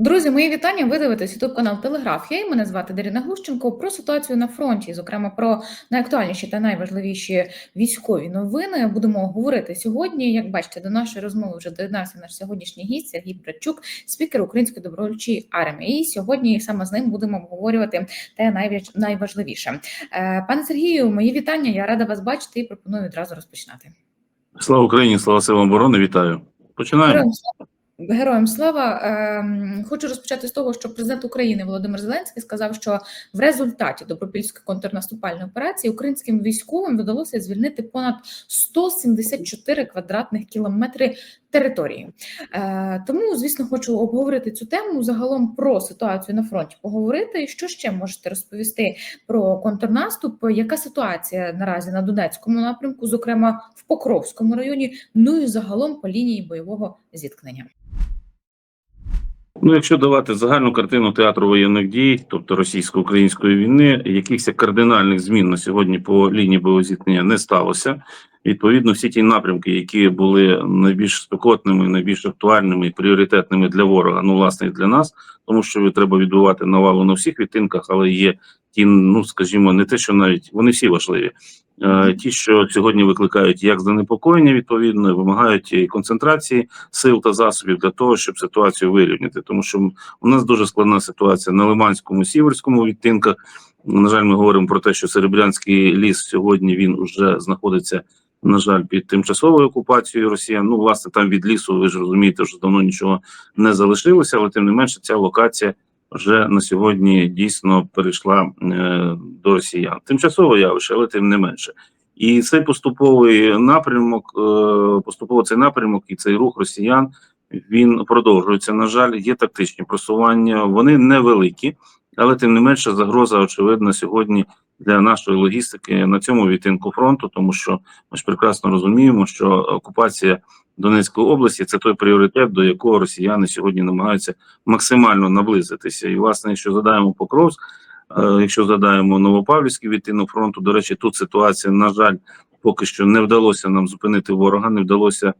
Друзі, мої вітання. Ви дивитесь ютуб канал Телеграфія. І мене звати Дарина Глущенко. Про ситуацію на фронті, зокрема про найактуальніші та найважливіші військові новини, будемо говорити сьогодні. Як бачите, до нашої розмови вже доєднався наш сьогоднішній гість Сергій Братчук, спікер Української добровольчої армії. І сьогодні саме з ним будемо обговорювати те найваж- найважливіше. Е, Пане Сергію, мої вітання. Я рада вас бачити і пропоную відразу розпочинати. Слава Україні, слава силам оборони, вітаю. Починаємо. Героям слава. Ем, Хочу розпочати з того, що президент України Володимир Зеленський сказав, що в результаті добропільської контрнаступальної операції українським військовим вдалося звільнити понад 174 квадратних кілометри території. Е, Тому, звісно, хочу обговорити цю тему загалом про ситуацію на фронті. Поговорити, що ще можете розповісти про контрнаступ. Яка ситуація наразі на Донецькому напрямку, зокрема в Покровському районі, ну і загалом по лінії бойового зіткнення. Ну, якщо давати загальну картину театру воєнних дій, тобто російсько-української війни, якихось кардинальних змін на сьогодні по лінії боєзіткнення не сталося. Відповідно, всі ті напрямки, які були найбільш спекотними, найбільш актуальними і пріоритетними для ворога, ну власне і для нас, тому що треба відбувати навалу на всіх відтинках, але є ті, ну скажімо, не те, що навіть вони всі важливі. Е, Ті, що сьогодні викликають як занепокоєння, відповідно, вимагають і концентрації сил та засобів для того, щоб ситуацію вирівняти, тому що у нас дуже складна ситуація на Лиманському сіверському відтинках. На жаль, ми говоримо про те, що Серебрянський ліс сьогодні він вже знаходиться. На жаль, під тимчасовою окупацією Росіян. Ну, власне, там від лісу, ви ж розумієте, що давно нічого не залишилося, але тим не менше, ця локація вже на сьогодні дійсно перейшла е, до росіян. Тимчасове явище, але тим не менше. І цей поступовий напрямок, е, поступово цей напрямок і цей рух росіян він продовжується. На жаль, є тактичні просування. Вони невеликі, але тим не менше загроза очевидна сьогодні для нашої логістики на цьому відтинку фронту, тому що ми ж прекрасно розуміємо, що окупація Донецької області це той пріоритет, до якого росіяни сьогодні намагаються максимально наблизитися. І, власне, якщо задаємо Покровськ, е, якщо задаємо Новопавлівський відтинок фронту, до речі, тут ситуація, на жаль, поки що не вдалося нам зупинити ворога, не вдалося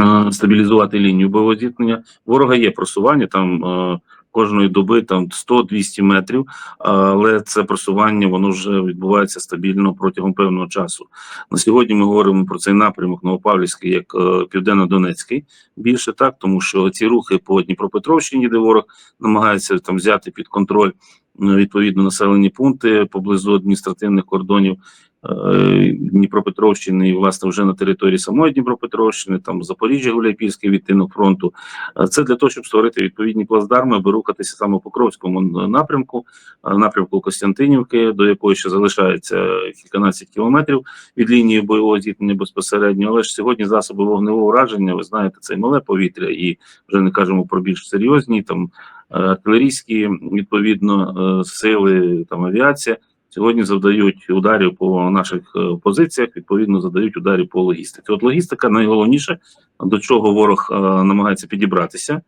е, стабілізувати лінію бойового зіткнення. Ворога є просування там. е, Кожної доби там 100-200 метрів, але це просування воно вже відбувається стабільно протягом певного часу. На сьогодні ми говоримо про цей напрямок Новопавлівський як е, південно-донецький. Більше так, тому що ці рухи по Дніпропетровщині, де ворог намагається там взяти під контроль е, відповідно населені пункти поблизу адміністративних кордонів. Е, Дніпропетровщини і власне вже на території самої Дніпропетровщини, там Запоріжжя, Гуляйпільський відтинок фронту. Е, Це для того, щоб створити відповідні плацдарми, аби рухатися саме по Покровському напрямку, е, напрямку Костянтинівки, до якої ще залишається кільканадцять кілометрів від лінії бойового зіткнення безпосередньо. Але ж сьогодні засоби вогневого ураження, ви знаєте, це мале повітря, і вже не кажемо про більш серйозні там артилерійські відповідно сили, там авіація. Сьогодні завдають ударів по наших е, позиціях, відповідно задають ударів по логістиці. От логістика найголовніше, до чого ворог е, намагається підібратися. Е,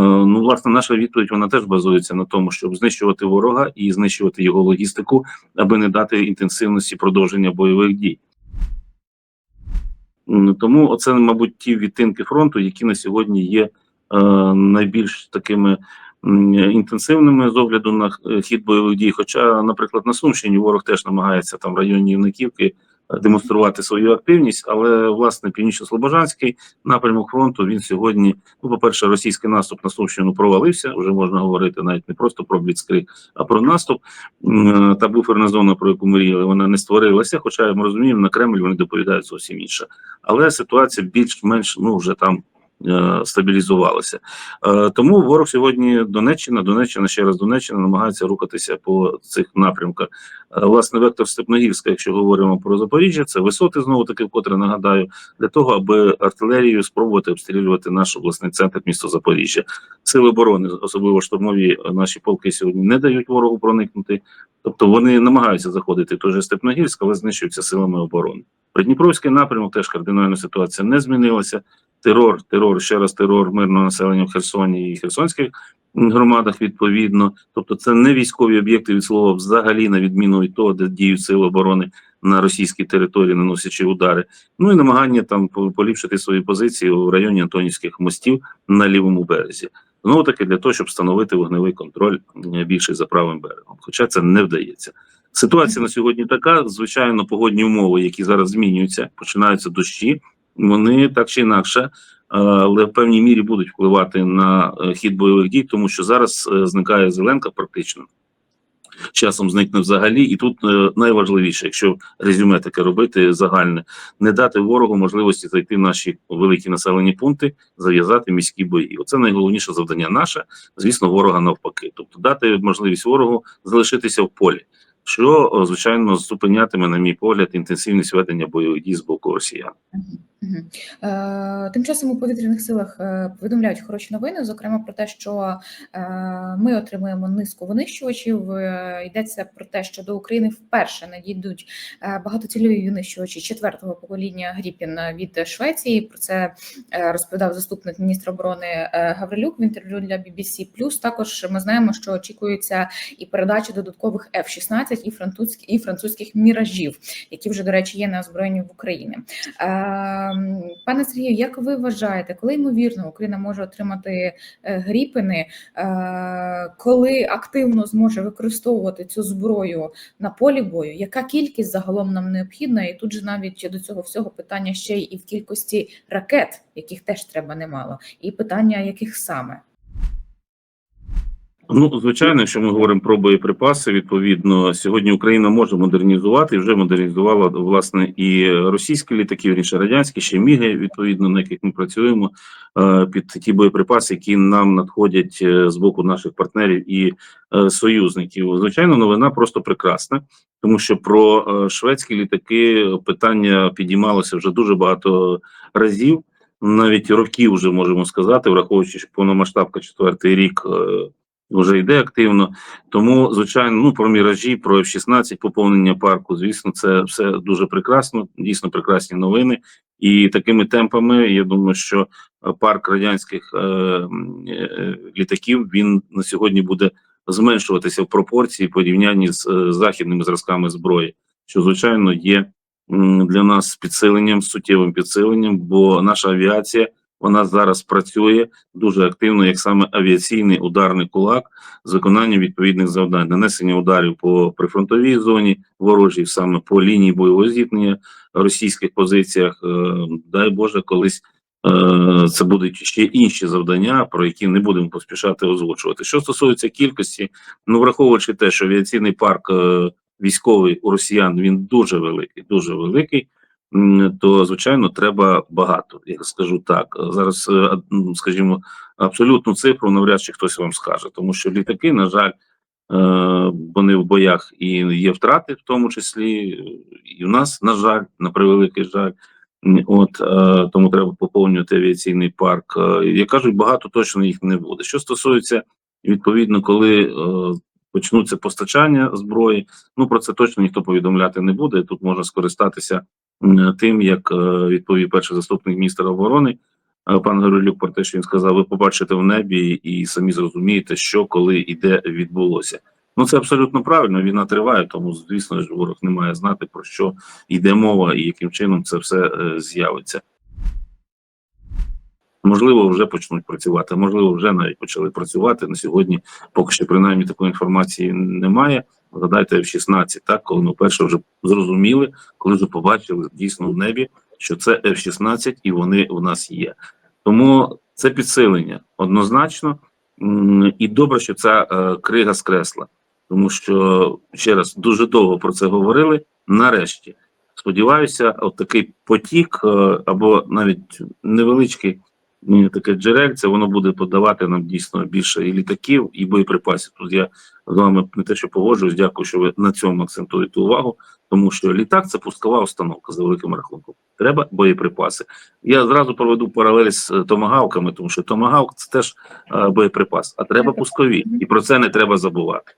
Ну, власне, наша відповідь вона теж базується на тому, щоб знищувати ворога і знищувати його логістику, аби не дати інтенсивності продовження бойових дій. Тому оце, мабуть, ті відтинки фронту, які на сьогодні є е, найбільш такими інтенсивними з огляду на е, хід бойових дій. Хоча, наприклад, на Сумщині ворог теж намагається там в районі Івниківки е, демонструвати свою активність, але власне північно-слобожанський напрямок фронту він сьогодні. Ну, по-перше, російський наступ на Сумщину провалився. Вже можна говорити навіть не просто про бліцкриг, а про наступ. Е, Та буферна зона, про яку мріяли, вона не створилася. Хоча ми розуміємо, на Кремль вони доповідають зовсім інше. Але ситуація більш-менш ну вже там. Е, Стабілізувалася, Е, тому ворог сьогодні Донеччина, Донеччина, ще раз Донеччина намагається рухатися по цих напрямках. Е, Власне, вектор Степногірська, якщо говоримо про Запоріжжя, це висоти знову таки, вкотре нагадаю, для того, аби артилерією спробувати обстрілювати наш обласний центр місто Запоріжжя. Сили оборони, особливо штурмові наші полки сьогодні не дають ворогу проникнути. Тобто вони намагаються заходити в той же Степногірськ, але знищуються силами оборони. Придніпровський напрямок теж кардинальна ситуація не змінилася. Терор, терор, ще раз терор мирного населення в Херсоні і Херсонських громадах відповідно. Тобто, це не військові об'єкти від слова взагалі, на відміну від того, де діють сили оборони на російській території, наносячи удари. Ну і намагання там поліпшити свої позиції у районі Антонівських мостів на лівому березі. Знову таки для того, щоб встановити вогневий контроль е, більший за правим берегом. Хоча це не вдається. Ситуація на сьогодні така. Звичайно, погодні умови, які зараз змінюються, починаються дощі. Вони так чи інакше, е, але в певній мірі будуть впливати на е, хід бойових дій, тому що зараз е, зникає зеленка практично. Часом зникне взагалі, і тут найважливіше, якщо резюме таке робити загальне, не дати ворогу можливості зайти в наші великі населені пункти, зав'язати міські бої. Оце найголовніше завдання наше, звісно, ворога навпаки. Тобто дати можливість ворогу залишитися в полі, що звичайно зупинятиме, на мій погляд, інтенсивність ведення бойових дій з боку росіян. Е, Тим часом у повітряних силах е, повідомляють хороші новини, зокрема про те, що е, ми отримуємо низку винищувачів. Йдеться про те, що до України вперше надійдуть багатоцільові винищувачі четвертого покоління Гріпін від Швеції. Про це розповідав заступник міністра оборони Гаврилюк в інтерв'ю для BBC. Плюс також ми знаємо, що очікується і передача додаткових F-16 і французьких і французьких міражів, які вже до речі є на озброєнні в Україні. Ем, Пане Сергію, як ви вважаєте, коли ймовірно Україна може отримати е, гріпини, е, коли активно зможе використовувати цю зброю на полі бою? Яка кількість загалом нам необхідна? І тут же навіть до цього всього питання ще й в кількості ракет, яких теж треба немало, і питання яких саме? Ну, звичайно, якщо ми говоримо про боєприпаси, відповідно, сьогодні Україна може модернізувати і вже модернізувала власне і російські літаки, вірніше радянські, ще міги, відповідно, на яких ми працюємо е, під ті боєприпаси, які нам надходять е, з боку наших партнерів і е, союзників. Звичайно, новина просто прекрасна, тому що про шведські літаки питання підіймалося вже дуже багато разів. Навіть років вже можемо сказати, враховуючи, що повномасштабка четвертий рік вже йде активно. Тому, звичайно, ну про міражі, про F-16, поповнення парку, звісно, це все дуже прекрасно, дійсно прекрасні новини. І такими темпами я думаю, що е, парк радянських е, е, літаків він на сьогодні буде зменшуватися в пропорції в порівнянні з е, західними зразками зброї, що звичайно є для нас підсиленням, суттєвим підсиленням, бо наша авіація вона зараз працює дуже активно, як саме авіаційний ударний кулак з виконанням відповідних завдань, нанесення ударів по прифронтовій зоні ворожій, саме по лінії бойового зіткнення російських позиціях. Е, Дай Боже, колись е, це будуть ще інші завдання, про які не будемо поспішати озвучувати. Що стосується кількості, ну враховуючи те, що авіаційний парк е, військовий у росіян він дуже великий, дуже великий. То звичайно треба багато. Я скажу так. Зараз, е, скажімо, абсолютну цифру навряд чи хтось вам скаже, тому що літаки, на жаль, е, вони в боях і є втрати, в тому числі і в нас, на жаль, на превеликий жаль. От е, тому треба поповнювати авіаційний парк. Як кажуть, багато точно їх не буде. Що стосується відповідно, коли почнуться постачання зброї, ну про це точно ніхто повідомляти не буде. Тут можна скористатися тим, як е, відповів перший заступник міністра оборони е, пан Горелюк про те, що він сказав: ви побачите в небі і самі зрозумієте, що коли і де відбулося. Ну це абсолютно правильно. Війна триває, тому звісно ж ворог не має знати про що йде мова і яким чином це все е, з'явиться. Можливо, вже почнуть працювати, можливо, вже навіть почали працювати. На сьогодні поки що принаймні такої інформації немає. Згадайте F-16, так, коли ми вперше вже зрозуміли, коли вже побачили дійсно в небі, що це F-16 і вони у нас є. Тому це підсилення однозначно. І добре, що ця е, крига скресла, тому що ще раз дуже довго про це говорили. Нарешті сподіваюся, от такий потік е, або навіть невеличкий м, таке джерельце, воно буде подавати нам дійсно більше і літаків, і боєприпасів. Тут я з вами не те, що погоджуюсь, дякую, що ви на цьому акцентуєте увагу, тому що літак це пускова установка за великим рахунком. Треба боєприпаси. Я зразу проведу паралель з е, томагавками, тому що томагавк це теж е, боєприпас, а треба пускові, і про це не треба забувати.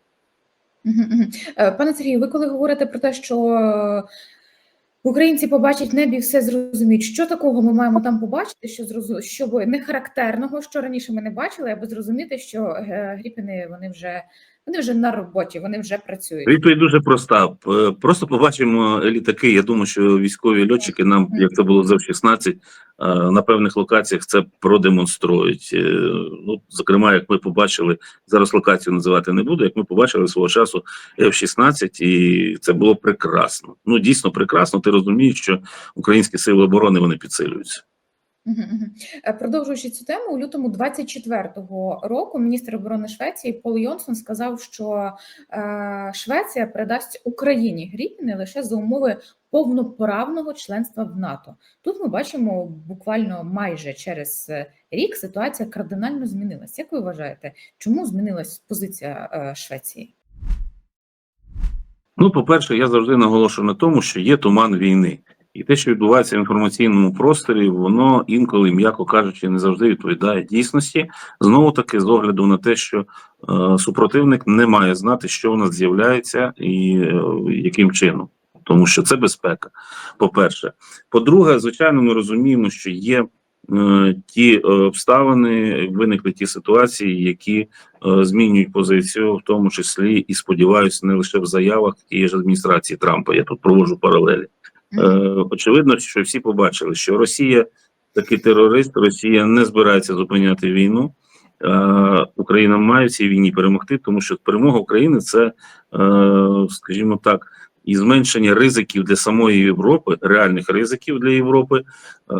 Е, Пане Сергію, ви коли говорите про те, що українці побачать небі, все зрозуміють, що такого ми маємо там побачити, що зрозу... що не характерного, що раніше ми не бачили, аби зрозуміти, що е, гріпіни вони вже Вони вже на роботі, вони вже працюють. Відповідь дуже проста. Просто побачимо літаки. Я думаю, що військові льотчики нам, як це було за F-16, е, на певних локаціях це продемонструють. Е, Ну, зокрема, як ми побачили, зараз локацію називати не буду. Як ми побачили свого часу F-16, і це було прекрасно. Ну дійсно прекрасно. Ти розумієш, що українські сили оборони вони підсилюються. Е, Продовжуючи цю тему, у лютому 24-го року міністр оборони Швеції Пол Йонсон сказав, що е, Швеція передасть Україні гріпни лише за умови повноправного членства в НАТО. Тут ми бачимо буквально майже через е, рік ситуація кардинально змінилась. Як ви вважаєте, чому змінилась позиція Швеції? Ну, по-перше, я завжди наголошую на тому, що є туман війни. І те, що відбувається в інформаційному просторі, воно інколи, м'яко кажучи, не завжди відповідає дійсності. Знову таки, з огляду на те, що е, супротивник не має знати, що в нас з'являється і е, яким чином, тому що це безпека. По-перше, по-друге, звичайно, ми розуміємо, що є е, ті обставини, виникли ті ситуації, які е, змінюють позицію, в тому числі і сподіваюся, не лише в заявах тієї ж адміністрації Трампа. Я тут проводжу паралелі. Е, очевидно, що всі побачили, що Росія такий терорист, Росія не збирається зупиняти війну. Е, Україна має в цій війні перемогти, тому що перемога України це, е, скажімо так, і зменшення ризиків для самої Європи, реальних ризиків для Європи. Е,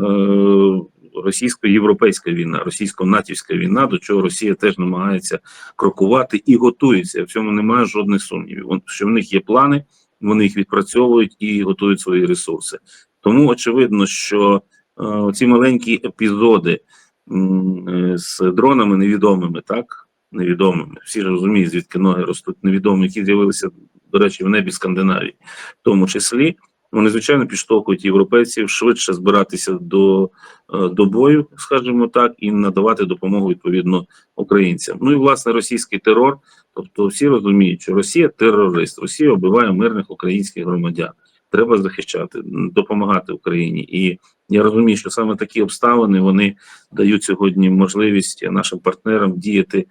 Російсько-європейська війна, російсько-натівська війна, до чого Росія теж намагається крокувати і готується. В цьому немає жодних сумнівів. Що в них є плани, вони їх відпрацьовують і готують свої ресурси. Тому очевидно, що е, ці маленькі епізоди е, з дронами невідомими, так невідомими. Всі ж розуміють, звідки ноги ростуть невідомі, які з'явилися, до речі, в небі Скандинавії, в тому числі. Вони звичайно підштовхують європейців швидше збиратися до, е, до бою, скажімо так, і надавати допомогу відповідно українцям. Ну і власне російський терор. Тобто всі розуміють, що Росія терорист, Росія вбиває мирних українських громадян. Треба захищати, допомагати Україні. І я розумію, що саме такі обставини вони дають сьогодні можливість нашим партнерам діяти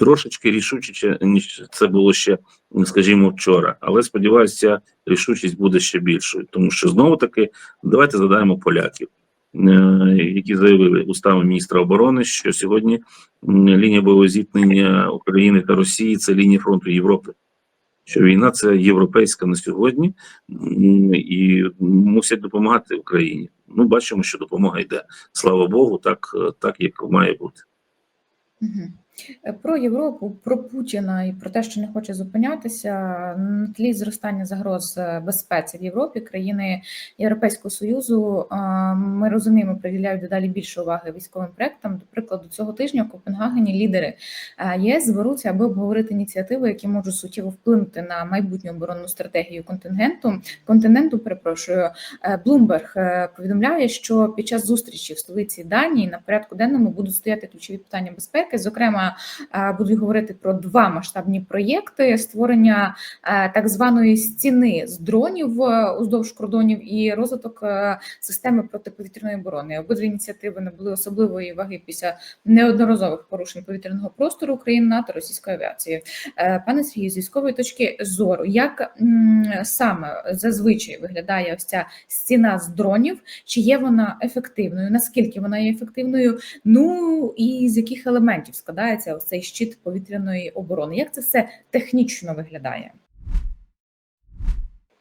трошечки рішучіше, ніж це було ще, скажімо, вчора. Але сподіваюся, рішучість буде ще більшою, тому що знову таки давайте задаємо поляків. е, Які заявили устами міністра оборони, що сьогодні лінія бойового зіткнення України та Росії це лінія фронту Європи. Що війна це європейська на сьогодні і мусять допомагати Україні. Ну, бачимо, що допомога йде. Слава Богу, так, так як має бути. Е, Про Європу, про Путіна і про те, що не хоче зупинятися на тлі зростання загроз е, безпеці в Європі, країни Європейського союзу. е, Ми розуміємо, приділяють дедалі більше уваги військовим проектам. До прикладу, цього тижня в Копенгагені лідери єС зберуться, аби обговорити ініціативи, які можуть суттєво вплинути на майбутню оборонну стратегію контингенту. Континенту, перепрошую, е, повідомляє, що під час зустрічі в столиці Данії на порядку денному будуть стояти ключові питання безпеки. Зокрема, е, будуть говорити про два масштабні проєкти: створення е, так званої стіни з дронів е, уздовж кордонів і розвиток системи протиповітряної оборони. Обидві ініціативи набули особливої ваги після неодноразових порушень повітряного простору України НАТО російської авіації. Пане Сергію, з військової точки зору, як саме зазвичай виглядає ось ця стіна з дронів? Чи є вона ефективною? Наскільки вона є ефективною? Ну і з яких елементів складається ось цей щит повітряної оборони? Як це все технічно виглядає?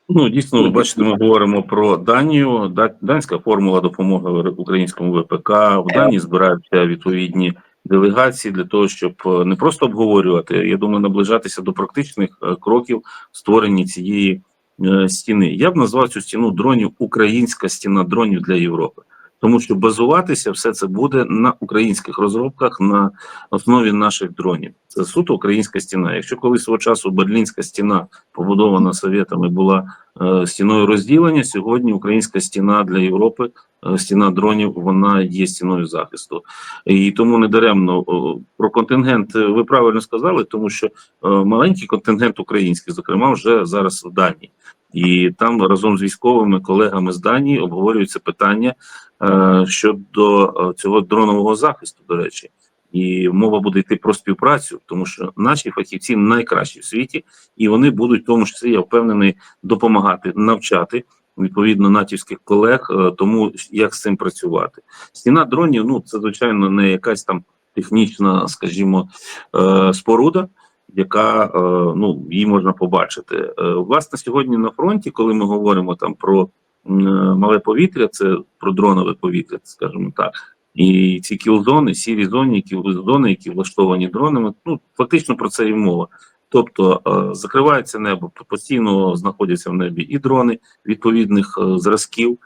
Ну, дійсно, ви бачите, ми говоримо про Данію. Данська формула допомоги українському ВПК. В Данії збираються відповідні делегації для того, щоб е, не просто обговорювати, я думаю, наближатися до практичних е, кроків в створенні цієї е, стіни. Я б назвав цю стіну дронів Українська стіна дронів для Європи. Тому що базуватися все це буде на українських розробках на основі наших дронів. Це суто українська стіна. Якщо колись свого часу Берлінська стіна, побудована совєтами, була е, стіною розділення, сьогодні українська стіна для Європи, е, стіна дронів, вона є стіною захисту. І тому не даремно о, про контингент е, ви правильно сказали, тому що е, маленький контингент український, зокрема, вже зараз в Данії. І там разом з військовими колегами з Данії обговорюються питання е, щодо е, цього дронового захисту. До речі, І мова буде йти про співпрацю, тому що наші фахівці найкращі в світі, і вони будуть в тому числі, я впевнений, допомагати навчати відповідно натівських колег, е, тому як з цим працювати. Стіна дронів, ну це звичайно не якась там технічна, скажімо, е, споруда, яка е, ну її можна побачити. Е, Власне, сьогодні на фронті, коли ми говоримо там про е, мале повітря, це про дронове повітря, скажімо так. І ці кілзони, сірі зони, які зони, які влаштовані дронами, ну фактично про це і мова. Тобто закривається небо, постійно знаходяться в небі і дрони відповідних зразків,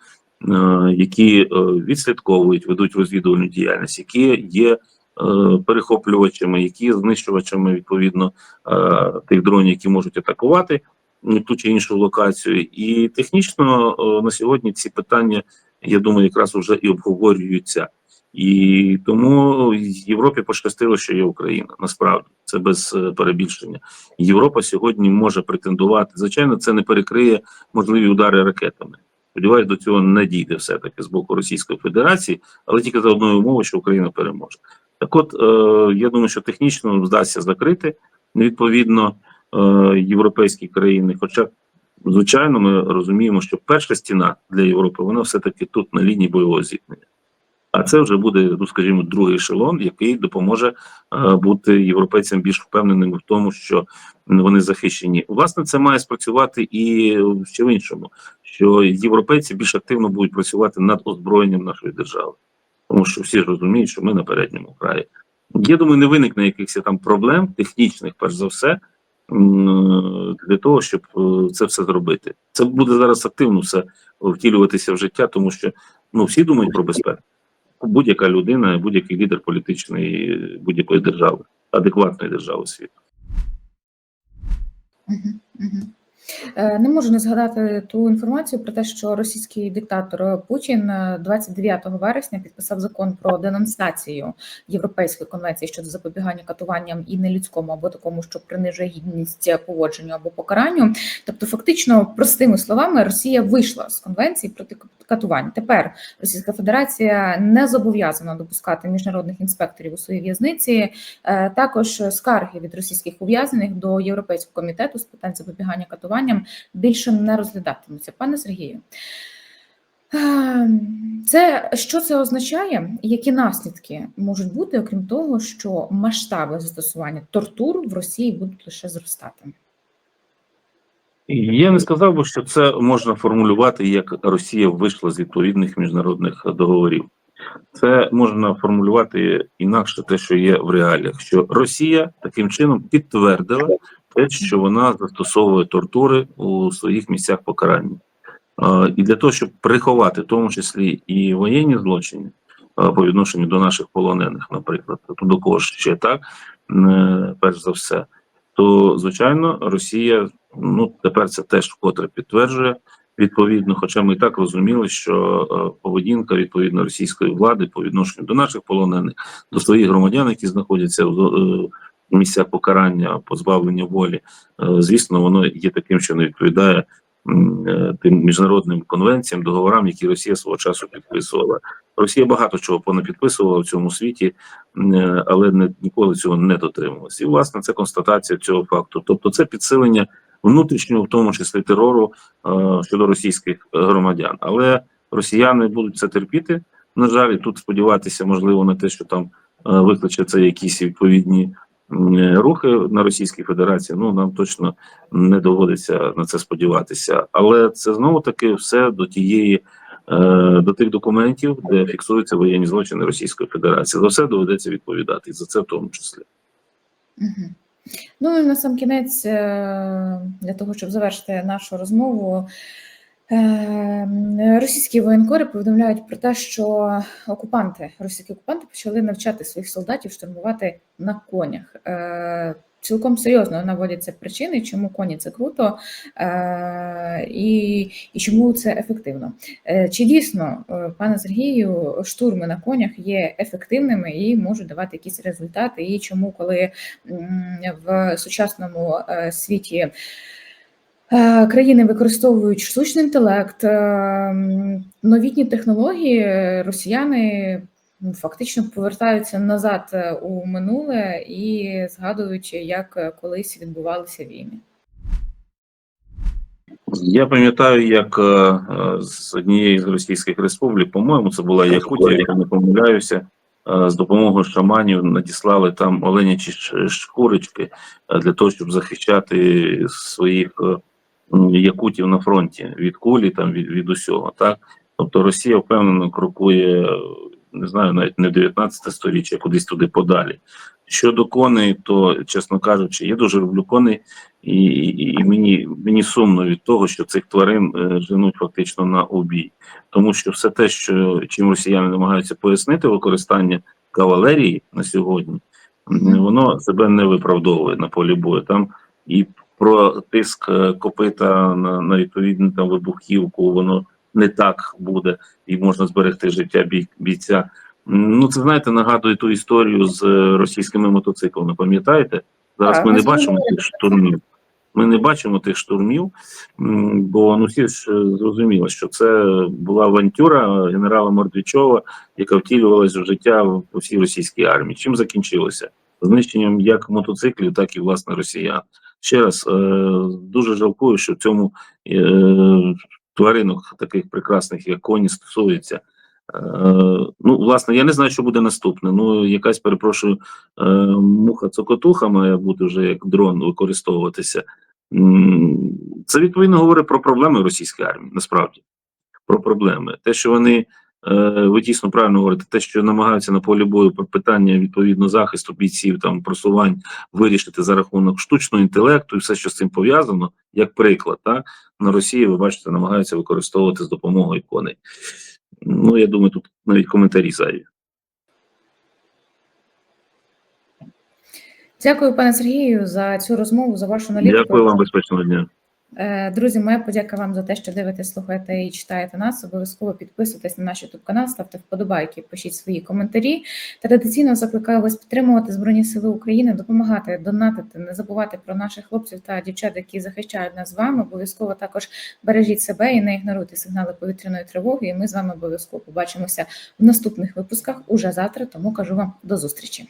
які відслідковують, ведуть розвідувальну діяльність, які є перехоплювачами, які знищувачами відповідно е, тих дронів, які можуть атакувати ту чи іншу локацію. І технічно е, на сьогодні ці питання, я думаю, якраз вже і обговорюються. І тому Європі пощастило, що є Україна. Насправді це без е, перебільшення. Європа сьогодні може претендувати. Звичайно, це не перекриє можливі удари ракетами. Сподіваюсь, до цього не дійде все-таки з боку Російської Федерації, але тільки за одною умовою, що Україна переможе. Так, от е, я думаю, що технічно вдасться закрити відповідно е, європейські країни. Хоча, звичайно, ми розуміємо, що перша стіна для Європи вона все-таки тут на лінії бойового зіткнення. А це вже буде, ну скажімо, другий ешелон, який допоможе е, бути європейцям більш впевненими в тому, що вони захищені. Власне, це має спрацювати і ще в іншому, що європейці більш активно будуть працювати над озброєнням нашої держави, тому що всі розуміють, що ми на передньому краї. Я думаю, не виникне якихось там проблем технічних, перш за все, для того, щоб е, це все зробити. Це буде зараз активно все втілюватися в життя, тому що ну всі думають про безпеку будь-яка людина, будь-який лідер політичної будь-якої держави, адекватної держави світу. Е, Не можу не згадати ту інформацію про те, що російський диктатор Путін е, 29 вересня підписав закон про денонсацію Європейської конвенції щодо запобігання катуванням і нелюдському або такому, що принижує гідність поводженню або покаранню. Тобто, фактично, простими словами, Росія вийшла з конвенції проти катувань. Тепер Російська Федерація не зобов'язана допускати міжнародних інспекторів у свої в'язниці. Е, Також скарги від російських ув'язнених до Європейського комітету з питань запобігання катуванням більше не розглядатимуться. Пане Сергію, е, це що це означає? Які наслідки можуть бути, окрім того, що масштаби застосування тортур в Росії будуть лише зростати? Я не сказав би, що це можна формулювати як Росія вийшла з відповідних міжнародних договорів. Це можна формулювати інакше, те, що є в реаліях, що Росія таким чином підтвердила те, що вона застосовує тортури у своїх місцях покарання. Е, І для того, щоб приховати, в тому числі і воєнні злочини е, по відношенню до наших полонених, наприклад, то до кого ще так, е, перш за все, то звичайно Росія ну тепер це теж вкотре підтверджує. Відповідно, хоча ми і так розуміли, що е, поведінка відповідно російської влади по відношенню до наших полонених, до своїх громадян, які знаходяться в місцях покарання, позбавлення волі, е, звісно, воно є таким, що не відповідає е, тим міжнародним конвенціям, договорам, які Росія свого часу підписувала. Росія багато чого понапідписувала в цьому світі, е, але не ніколи цього не дотримувалася. І власне це констатація цього факту. Тобто, це підсилення внутрішнього, в тому числі терору щодо російських громадян. Але росіяни будуть це терпіти. На жаль, і тут сподіватися можливо на те, що там викличе це якісь відповідні рухи на Російській Федерації. Ну нам точно не доводиться на це сподіватися. Але це знову таки все до тієї. е, До тих документів, де фіксуються воєнні злочини Російської Федерації, за все доведеться відповідати, за це в тому числі. Ну і на сам кінець, е, для того, щоб завершити нашу розмову, е, російські воєнкори повідомляють про те, що окупанти, російські окупанти почали навчати своїх солдатів штурмувати на конях. Е, Цілком серйозно наводяться причини, чому коні це круто е, і, і чому це ефективно. Е, Чи дійсно, пане Сергію, штурми на конях є ефективними і можуть давати якісь результати? І чому, коли в сучасному світі країни використовують штучний інтелект, е, новітні технології, е, росіяни фактично повертаються назад е, у минуле і згадуючи, як е, колись відбувалися війни. Я пам'ятаю, як е, е, з однієї з російських республік, по-моєму, це була Якутія, якщо не помиляюся, е, з допомогою шаманів надіслали там оленячі шкурочки е, для того, щоб захищати своїх е, якутів на фронті від кулі, там від, від усього. Так, тобто Росія впевнено крокує, не знаю, навіть не в 19 сторіччя, а кудись туди подалі. Щодо коней, то чесно кажучи, я дуже люблю коней, і, і, і мені, мені сумно від того, що цих тварин е, женуть фактично на убій, тому що все те, що чим росіяни намагаються пояснити використання кавалерії на сьогодні, воно себе не виправдовує на полі бою. Там і про тиск е, копита на, на відповідну там вибухівку, воно не так буде, і можна зберегти життя бій, бійця. Ну, це знаєте, нагадує ту історію з е, російськими мотоциклами. Пам'ятаєте? Зараз Так, ми не бачимо тих штурмів. Ми не бачимо тих штурмів, бо ну всі ж е, зрозуміло, що це була авантюра генерала Мордвічова, яка втілювалася в життя по всій російській армії. Чим закінчилося? Знищенням як мотоциклів, так і власне росіян. Ще раз е, дуже жалкую, що в цьому е, тваринок таких прекрасних, як коні, стосується. Е, ну, власне, я не знаю, що буде наступне. Ну, якась перепрошую, муха цокотуха має бути вже як дрон використовуватися. Це відповідно говорить про проблеми російської армії, насправді. Про проблеми. Те, що вони, ви дійсно правильно говорите, те, що намагаються на полі бою питання відповідно захисту бійців, там просувань вирішити за рахунок штучного інтелекту і все, що з цим пов'язано, як приклад, так, на Росії, ви бачите, намагаються використовувати з допомогою коней. Ну, я думаю, тут навіть коментарі зайві. Дякую, пане Сергію, за цю розмову, за вашу аналітику. Дякую вам, безпечного дня. Е, Друзі, моя подяка вам за те, що дивитесь, слухаєте і читаєте нас. Обов'язково підписуйтесь на наш youtube канал, ставте вподобайки, пишіть свої коментарі. Традиційно закликаю вас підтримувати Збройні Сили України, допомагати, донатити, не забувати про наших хлопців та дівчат, які захищають нас з вами. Обов'язково також бережіть себе і не ігноруйте сигнали повітряної тривоги. І ми з вами обов'язково побачимося в наступних випусках уже завтра. Тому кажу вам до зустрічі.